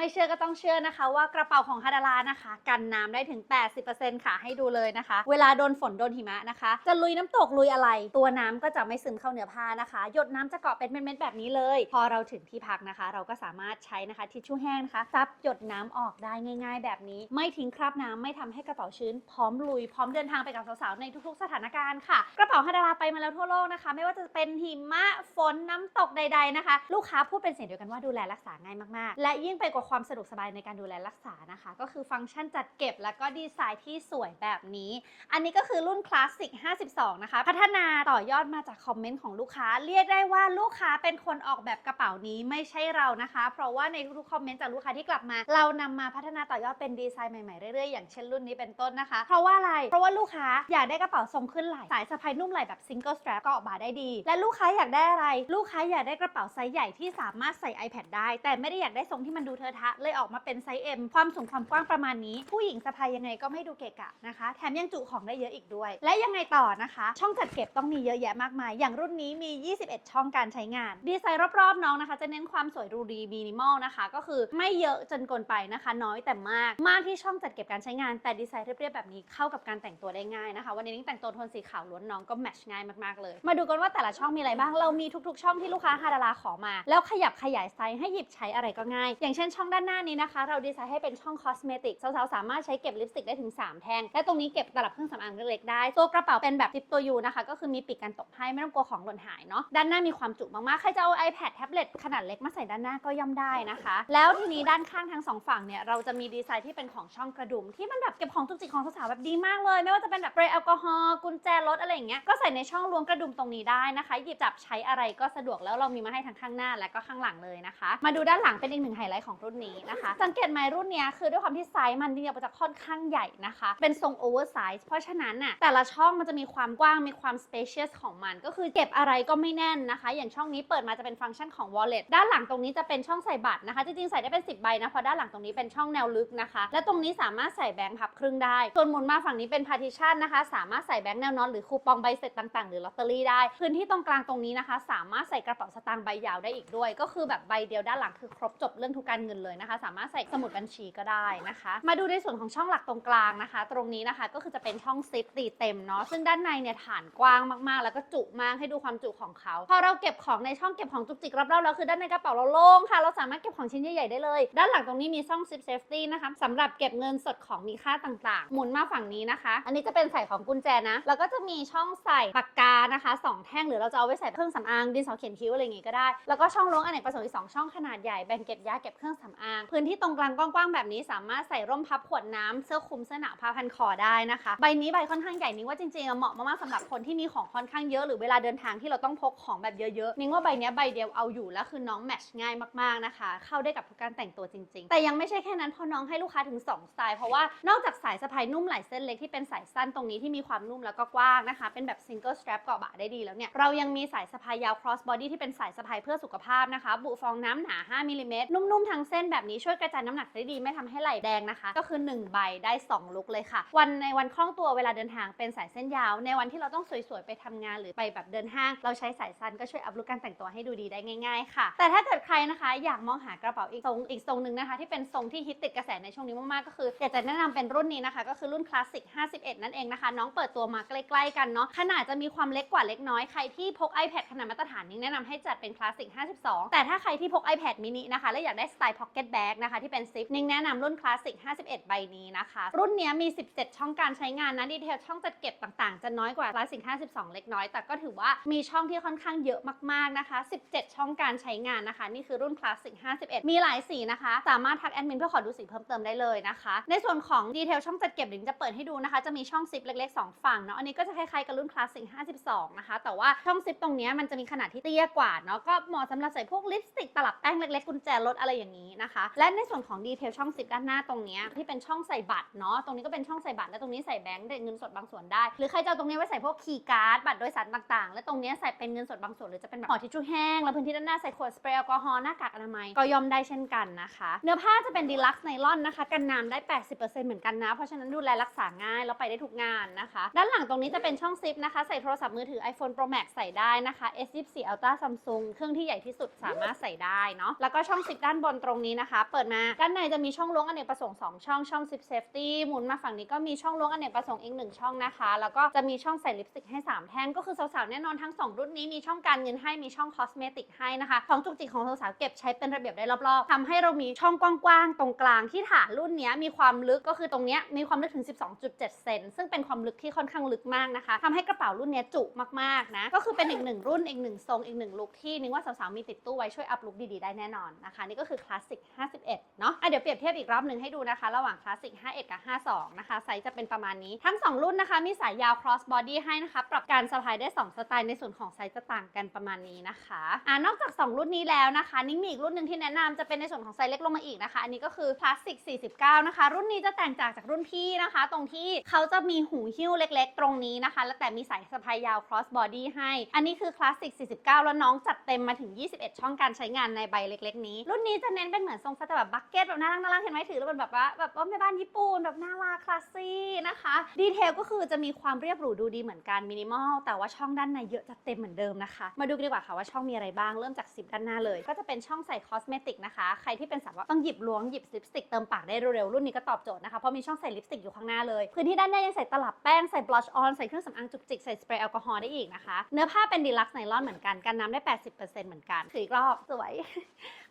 ไม่เชื่อก็ต้องเชื่อนะคะ ว่ากระเป๋าของฮาดารานะคะ กันน้ำได้ถึง 80%ค่ะให้ดูเลยนะคะ เวลาโดนฝนโดนหิมะนะคะ จะลุยน้ำตกลุยอะไร ตัวน้ำก็จะไม่ซึมเข้าเนื้อผ้านะคะ หยดน้ำจะเกาะเป็นเม็ดๆแบบนี้เลย พอเราถึงที่พักนะคะ เราก็สามารถใช้นะคะทิชชู่แห้งนะคะซับหยดน้ำออกได้ง่าย ๆ แบบนี้ ไม่ทิ้งคราบน้ำไม่ทำให้กระเป๋าชื้น พร้อมลุยพร้อมเดินทางไปกับสาวๆในทุกๆ สถานการณ์ค่ะ กระเป๋าฮาดาราไปมาแล้วทั่วโลกนะคะ ไม่ว่าจะเป็นหิมะฝนน้ำตกใด ๆนะคะ ลูกค้าพูดเป็นเสียงเดียวกันว่าดูแลรักษาง่ายมากๆ และยิ่งไปกว่าความสะดวกสบายในการดูแลรักษานะคะ ก็คือฟังก์ชันจัดเก็บแล้วก็ดีไซน์ที่สวยแบบนี้ อันนี้ก็คือรุ่นคลาสสิก 52 นะคะ พัฒนาต่อยอดมาจากคอมเมนต์ของลูกค้า เรียกได้ว่าลูกค้าเป็นคนออกแบบกระเป๋านี้ไม่ใช่เรานะคะ เพราะว่าในทุกๆคอมเมนต์จากลูกค้าที่กลับมา เรานำมาพัฒนาต่อยอดเป็นดีไซน์ใหม่ๆ เรื่อยๆ อย่างเช่นรุ่นนี้เป็นต้นนะคะ เพราะว่าอะไร เพราะว่าลูกค้าอยากได้กระเป๋าทรงขึ้นไหล่สายสะพายนุ่มไหล่แบบซิงเกิลส t ตร p เกาะบ่าได้ดี และลูกค้าอยากได้อะไร ลูกค้าอยากได้กระเป๋าไซส์ใหญ่ที่สามารถใส่ iPad ได้ แต่ไม่ได้อยากได้ทรงที่มันดูเทอทะเลยออกมาเป็นไซส์ M ความสูงความกว้างประมาณนี้ ผู้หญิงสะพายยังไงก็ไม่ดูเกะกะนะคะ แถมยังจุของได้เยอะอีกด้วย และยังไงต่อนะคะ ช่องจัดเก็บต้องมีเยอะแยะมากมาย อย่างรุ่นนี้มี 21 ช่องการใช้งาน ดีไซน์รอบๆน้องนะคะ จะเน้นความสวยรูดีมินิมอลนะคะ ก็คือไม่เยอะจนเกินไปนะคะ น้อยแต่มาก มากที่ช่องจัดเก็บการใช้งาน แต่ดีไซน์เรียบๆแบบนี้เข้ากับการแต่งตัวได้ง่ายนะคะ วันนี้นิ้งแต่งตัวโทนสีขาวล้วนน้องก็แมชง่ายมากๆเลย มาดูกันว่าแต่ละช่องมีอะไรบ้าง เรามีทุกๆ ช่องที่ลูกค้าฮาดาราขอมา แล้วขยับขยายไซส์ให้หยิบใช้อะไรก็ง่าย อย่างเช่นช่องด้านหน้านี้นะคะ เราดีไซน์ให้เป็นช่องคอสเมติกสาวๆสามารถใช้เก็บลิปสติกได้ถึง 3 แท่ง และตรงนี้เก็บตลับเครื่องสำอางเล็กๆได้ ตัวกระเป๋าเป็นแบบซิปตัวยูนะคะ ก็คือมีปีกกันตกให้ไม่ต้องกลัวของหล่นหายเนาะ ด้านหน้ามีความจุมากๆ ใครจะเอา iPad แท็บเล็ตขนาดเล็กมาใส่ด้านหน้าก็ย่อมได้นะคะ แล้วทีนี้ด้านข้างทั้งสองฝั่งเนี่ยเราจะมีดีไซน์ที่เป็นของช่องกระดุม ที่มันแบบเก็บของจุกจิกของสาวๆแบบดีมากเลย ไม่ว่าจะเป็นแบบเปรย์แอลกอฮอล์กุญแจรถอะไรอย่างเงี้ย ก็ใส่ในช่องล้วงกระดุมตรงนี้ได้นะคะ หยิบจับใช้อะไรก็สะดวกแล้วเรามีมาให้ทั้งข้างหน้าและก็ข้างหลังเลยนะคะ มาดูด้านหลังเป็นอีกหนึ่งไฮไลท์ของรุ่นนี้นะคะ สังเกตไหมรุ่นนี้คือด้วยความที่ไซส์มันเนี่ยจะค่อนข้างใหญ่นะคะ เป็นทรงโอเวอร์ไซส์เพราะฉะนั้นน่ะแต่ละช่องมันจะมีความกว้างมีความ spacious ของมัน ก็คือเก็บอะไรก็ไม่แน่นนะคะ อย่างช่องนี้เปิดมาจะเป็นฟังก์ชันของ wallet ด้านหลังตรงนี้จะเป็นช่องใส่บัตรนะคะ จริงๆใส่ได้เป็น 10 ใบนะเพราะด้านหลังตรงนี้เป็นช่องแนวลึกนะคะ และตรงนี้สามารถใส่แบงค์พับครึ่งได้ ส่วนหมุนมาฝั่งนี้เป็น partition นะคะ สามารถใส่แบงค์แนวนอนหรือคูปองใบเสร็จต่างๆ หรือลอตเตอรี่ได้ พื้นที่ตรงกลางตรงนี้นะคะ สามารถใส่กระเป๋าสตางค์ใบยาวได้อีกด้วย ก็คือแบบใบเดียวด้านหลังคือครบจบเรื่องทุกการเงินเลยนะคะ สามารถใส่สมุดบัญชีก็ได้นะคะ มาดูในส่วนของช่องหลักตรงกลางนะคะ ตรงนี้นะคะก็คือจะเป็นช่องซิปตีเต็มเนาะซึ่งด้านในเนี่ยฐานกว้างมากๆ แล้วก็จุมากให้ดูความจุของเขา พอเราเก็บของในช่องเก็บของจุกจิกรอบๆแล้วคือด้านในกระเป๋าเราโล่งค่ะ เราสามารถเก็บของชิ้นใหญ่ๆได้เลย ด้านหลังตรงนี้มีช่องซิปเซฟตี้นะคะสำหรับเก็บเงินสดของมีค่าต่างๆ หมุนมาฝั่งนี้นะคะ อันนี้จะเป็นใส่ของกุญแจนะ แล้วก็จะมีช่องใส่ปากกานะคะสองแท่งหรือเราจะเอาไว้ใส่เครื่องสำอางดินสอเขียนคิ้วอะไรอย่างงี้ก็ได้ แล้วก็ช่องล้วงอเนกประสงค์อีกสองช่องขนาดใหญ่แบ่งเก็บยาเก็บเครื่องสำอาง พื้นที่ตรงกลางกว้างๆแบบนี้สามารถใส่ร่มพับขวดน้ำเสื้อคลุมเสื้อหนาวผ้าพันคอได้นะคะ ใบนี้ใบค่อนข้างใหญ่นิ้งว่าจริงๆอะเหมาะมากๆสำหรับคนที่มีของค่อนข้างเยอะหรือเวลาเดินทางที่เราต้องพกของแบบเยอะๆนิ้งว่าใบเนี้ยใบเดียวเอาอยู่แล้วคือน้องแมทช์ง่ายมากๆนะคะ เข้าได้กับทุกการแต่งตัวจริงๆ แต่ยังไม่ใช่แค่นั้นเพราะน้องให้ลูกค้าถึง2สไตล์เพราะว่านอกจากสายสะพายนุ่มหล่เส้นเล็กที่เป็นสายสั้นตรงนี้ที่มีความนุ่มแล้วก็กว้างนะคะ เป็นแบบซิงเกิลสตร p เกาะบ่าได้ดีแล้วเนี่ยเรายังมีสายสะพายยาว cross body ที่เป็นสายสะพายเพื่อสุขภาพนะคะ บุฟองน้ำหนา 5มิลลิเมตรนุ่มๆทั้งเส้นแบบนี้ช่วยกระจายน้ำหนักได้ดีไม่ทำให้ไหล่แดงนะคะ ก็คือ 1 ใบได้ 2 ลุกเลยค่ะ วันในวันคล่องตัวเวลาเดินทางเป็นสายเส้นยาว ในวันที่เราต้องสวยๆไปทำงานหรือไปแบบเดินห้าง เราใช้สายสั้นก็ช่วยอัพลุคการแต่งตัวให้ดูดีได้ง่ายๆ ค่ะ แต่ถ้าเกิดใครนะคะอยากมองหากระเป๋าอีกทรงอีกทรงหนึ่งนะคะ ที่เป็นทรงที่ฮิตติดกระแสในช่วงนี้มากๆก็คืออยากจะแนะนำเป็นรุ่นนี้นะคะ ก็คือรุ่นคลาสสิก 51 นั่นเองนะคะ น้องเปิดตัวมาใกล้ๆกันเนาะขนาดจะมีความเล็กกว่าเล็กน้อยใครที่พก iPad ขนาดมาตรฐานนี้แนะนำให้จัดเป็นคลาสสิก 52 แต่ถ้าใครที่พก iPad mini นะคะและอยากได้สไตล์ pocket bag นะคะที่เป็นซิปนิ้งแนะนำรุ่นคลาสสิก 51 ใบนี้นะคะ รุ่นนี้มี 17 ช่องการใช้งานนะดีเทลช่องจัดเก็บต่างๆ จะน้อยกว่าคลาสสิก 52 เล็กน้อย แต่ก็ถือว่ามีช่องที่ค่อนข้างเยอะมากๆนะคะ 17 ช่องการใช้งานนะคะ นี่คือรุ่นคลาสสิก 51 มีหลายสีนะคะ สามารถทักแอดมินเพื่อขอดูสีเพิ่มเติมได้เลยนะคะ ในส่วนของดีเทลช่องจัดเก็บเดี๋ยวจะเปิดให้ดูนะคะ จะมีช่องซิปเล็กๆ 2 ฝั่งเนาะอันนี้ก็จะคล้ายๆกับรุ่นคลาสสิก 52 นะคะ แต่ว่าช่องซิปตรงนี้มันจะมีขนาดที่เตี้ยกว่าเนาะก็เหมาะสำหรับใส่พวกลิปสติกตลับแป้งเล็กๆกุญแจรถอะไรอย่างนี้นะคะ และในส่วนของดีเทลช่องซิปด้านหน้าตรงนี้ที่เป็นช่องใส่บัตรเนาะตรงนี้ก็เป็นช่องใส่บัตรและตรงนี้ใส่แบงค์เงินสดบางส่วนได้ หรือใครจะเอาตรงนี้ไว้ใส่พวกคีย์การ์ดบัตรโดยสารต่างๆ และตรงนี้ใส่เป็นเงินสดบางส่วนหรือจะเป็นแบบห่อทิชชู่แห้งแล้วพื้นที่ด้านหน้าใส่ขวดสเปรย์แอลกอฮอล์หน้ากากอนามัยก็ย่อมได้เช่นกันนะคะ เนื้อผ้าจะเป็นดีลักซ์ไนลอนนะคะกันน้ำได้ 80%เหมือนกันนะ เพราะฉะนั้นดูแลรักษาง่ายแล้วไปได้ทุกงานนะคะ ด้านหลังตรงนี้จะเป็นช่องซิปนะคะใส่โทรศัพท์มือถือ iPhone Pro Max ใส่ได้นะคะ S24 Ultra Samsung เครื่องที่ใหญ่ที่สุดสามารถใส่ได้เนาะแล้วก็ช่องซิปด้านบนตรงนี้นี้นะคะ เปิดมาด้านในจะมีช่องล้วงอเนกประสงค์2ช่องช่อง zip safety หมุนมาฝั่งนี้ก็มีช่องล้วงอเนกประสงค์อีกหนึ่งช่องนะคะ แล้วก็จะมีช่องใส่ลิปสติกให้ 3 แท่งก็คือสาวๆแน่นอนทั้ง 2 รุ่นนี้มีช่องการเงินให้มีช่องคอสเมติกให้นะคะของจุกจิกของสาวๆเก็บใช้เป็นระเบียบได้รอบๆทำให้เรามีช่องกว้างๆตรงกลางที่ฐานรุ่นนี้มีความลึกก็คือตรงนี้มีความลึกถึง 12.7 เซนซึ่งเป็นความลึกที่ค่อนข้างลึกมากนะคะทำให้กระเป๋ารุ่นนี้จุมากๆนะก็คือเป็นอีกหนึ่งรุ่นอีกหนึ่งทรงอีกหนึ่งลุคที่นึกว่าสาวๆมีติดตู้ไว้ช่วยอัพลุคดีๆได้แน่นอนนะคะ นี่ก็คือคลาสสิก51 เนาะอะเดี๋ยวเปรียบเทียบอีกรอบหนึ่งให้ดูนะคะ ระหว่างคลาสสิก51 กับ 52 นะคะ ไซส์จะเป็นประมาณนี้ ทั้ง 2 รุ่นนะคะ มีสายยาว cross body ให้นะคะ ปรับการสะพายได้ 2 สไตล์ในส่วนของไซส์จะต่างกันประมาณนี้นะคะอ่านอกจาก 2 รุ่นนี้แล้วนะคะ นิ้งมีอีกรุ่นหนึ่งที่แนะนำจะเป็นในส่วนของไซส์เล็กลงมาอีกนะคะ อันนี้ก็คือคลาสสิก49 นะคะ รุ่นนี้จะแตกต่างจากรุ่นพี่นะคะ ตรงที่เขาจะมีหูหิ้วเล็ก ๆ ตรงนี้นะคะ แล้วแต่มีสายสะพายยาว cross body ให้ อันนี้คือคลาสสิก49 แล้วน้องจัดเต็มมาถึง 21 ช่องการใช้งานในใบเล็ก ๆ นี้ รุ่นนี้จะเน้นเป็นเหมือนทรงสไตล์แบบบักเก็ตแบบน่ารักน่ารักเห็นไหมถือแล้วเป็นแบบว่าแบบว่าแม่บ้านญี่ปุ่นแบบน่ารักคลาสซี่นะคะดีเทลก็คือจะมีความเรียบหรูดูดีเหมือนกันมินิมอลแต่ว่าช่องด้านในเยอะจัดเต็มเหมือนเดิมนะคะ มาดูกันดีกว่าค่ะว่าช่องมีอะไรบ้างเริ่มจากซิปด้านหน้าเลย ก็จะเป็นช่องใส่คอสเมติกนะคะ ใครที่เป็นสาวว่าต้องหยิบล้วงหยิบลิปสติกเติมปากได้เร็วๆรุ่นนี้ก็ตอบโจทย์นะคะเพราะมีช่องใส่ลิปสติกอยู่ข้างหน้าเลยพื้นที่ด้านหน้ายังใส่ตลับแป้งใส่บลัชออนใส่เครื่องสำอางจุกจิกใส่สเปรย์แอลกอฮอล์ได้อีกนะคะเนื้อผ้าเป็นดีลักซ์ไนลอนเหมือนกันกันน้ำได้ 80%เหมือนกันถืออีกรอบสวย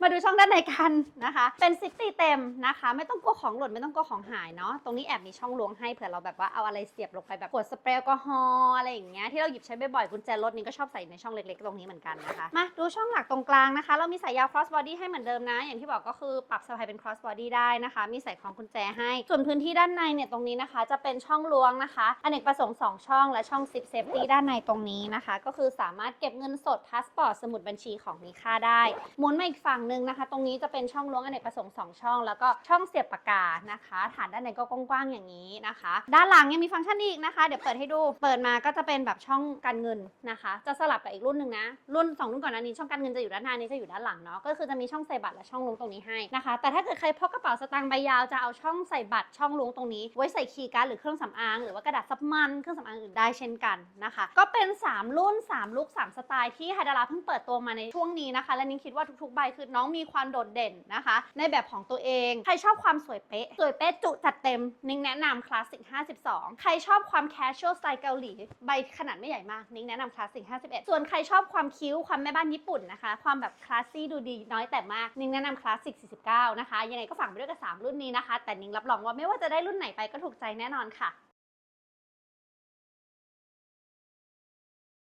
มาดูช่องด้านในกันนะคะ เป็นซิปตีเต็มนะคะ ไม่ต้องกลัวของหล่นไม่ต้องกลัวของหายเนาะตรงนี้แอบมีช่องล้วงให้เผื่อเราแบบว่าเอาอะไรเสียบลงไปแบบขวดสเปรย์แอลกอฮอล์อะไรอย่างเงี้ยที่เราหยิบใช้บ่อยๆกุญแจรถนี้ก็ชอบใส่ในช่องเล็กๆ ตรงนี้เหมือนกันนะคะมาดูช่องหลักตรงกลางนะคะ เรามีสายยาว cross body ให้เหมือนเดิมนะ อย่างที่บอกก็คือปรับสะพายเป็น cross body ได้นะคะ มีใส่ของกุญแจให้ ส่วนพื้นที่ด้านในเนี่ยตรงนี้นะคะ จะเป็นช่องล้วงนะคะอเนกประสงค์สองช่องและช่อง zip safety ด้านในตรงนี้นะคะ ก็คือสามารถเก็บเงินสดพาสปอร์ตสมุดบัญชีของมีค่าได้หมุนมาอีกฝั่งหนึ่งนะคะ ตรงนี้จะเป็นช่อง่องล้วงอเนกประสงค์2ช่อง แล้วก็ช่องเสียบปากกานะคะ ฐานด้านในก็กว้างๆอย่างนี้นะคะ ด้านหลังยังมีฟังก์ชันอีกนะคะ เดี๋ยวเปิดให้ดู เปิดมาก็จะเป็นแบบช่องการเงินนะคะ จะสลับกับอีกรุ่นหนึ่งนะ รุ่น 2 รุ่นก่อนหน้านี้ช่องการเงินจะอยู่ด้านหน้านี้จะอยู่ด้านหลังเนาะ ก็คือจะมีช่องใส่บัตรและช่องล้วงตรงนี้ให้นะคะ แต่ถ้าเกิดใครพกกระเป๋าสตางค์ใบยาวจะเอาช่องใส่บัตรช่องล้วงตรงนี้ ไว้ใส่คีย์การ์ดหรือเครื่องสำอางหรือว่ากระดาษซับมันเครื่องสำอางอื่นได้เช่นกันนะคะ ก็เป็น 3 รุ่น 3 ลุค3สไตล์ที่ไฮดาราเพิ่งเปิดตัวมาในช่วงนี้นะคะ และนิ้งคิดว่าทุกๆใบคือน้องมีความโดดเด่นนะคะ ในแบบของตัวเอง ใครชอบความสวยเป๊ะ สวยเป๊ะจุจัดเต็ม นิ้งแนะนำคลาสสิก 52 ใครชอบความแคชชวลสไตล์เกาหลี ใบขนาดไม่ใหญ่มาก นิ้งแนะนำคลาสสิก 51 ส่วนใครชอบความคิ้ว ความแม่บ้านญี่ปุ่นนะคะ ความแบบคลาสซี่ดูดีน้อยแต่มาก นิ้งแนะนำคลาสสิก 49 นะคะ ยังไงก็ฝากไปด้วยกับ 3 รุ่นนี้นะคะ แต่นิ้งรับรองว่าไม่ว่าจะได้รุ่นไหนไปก็ถูกใจแน่นอนค่ะ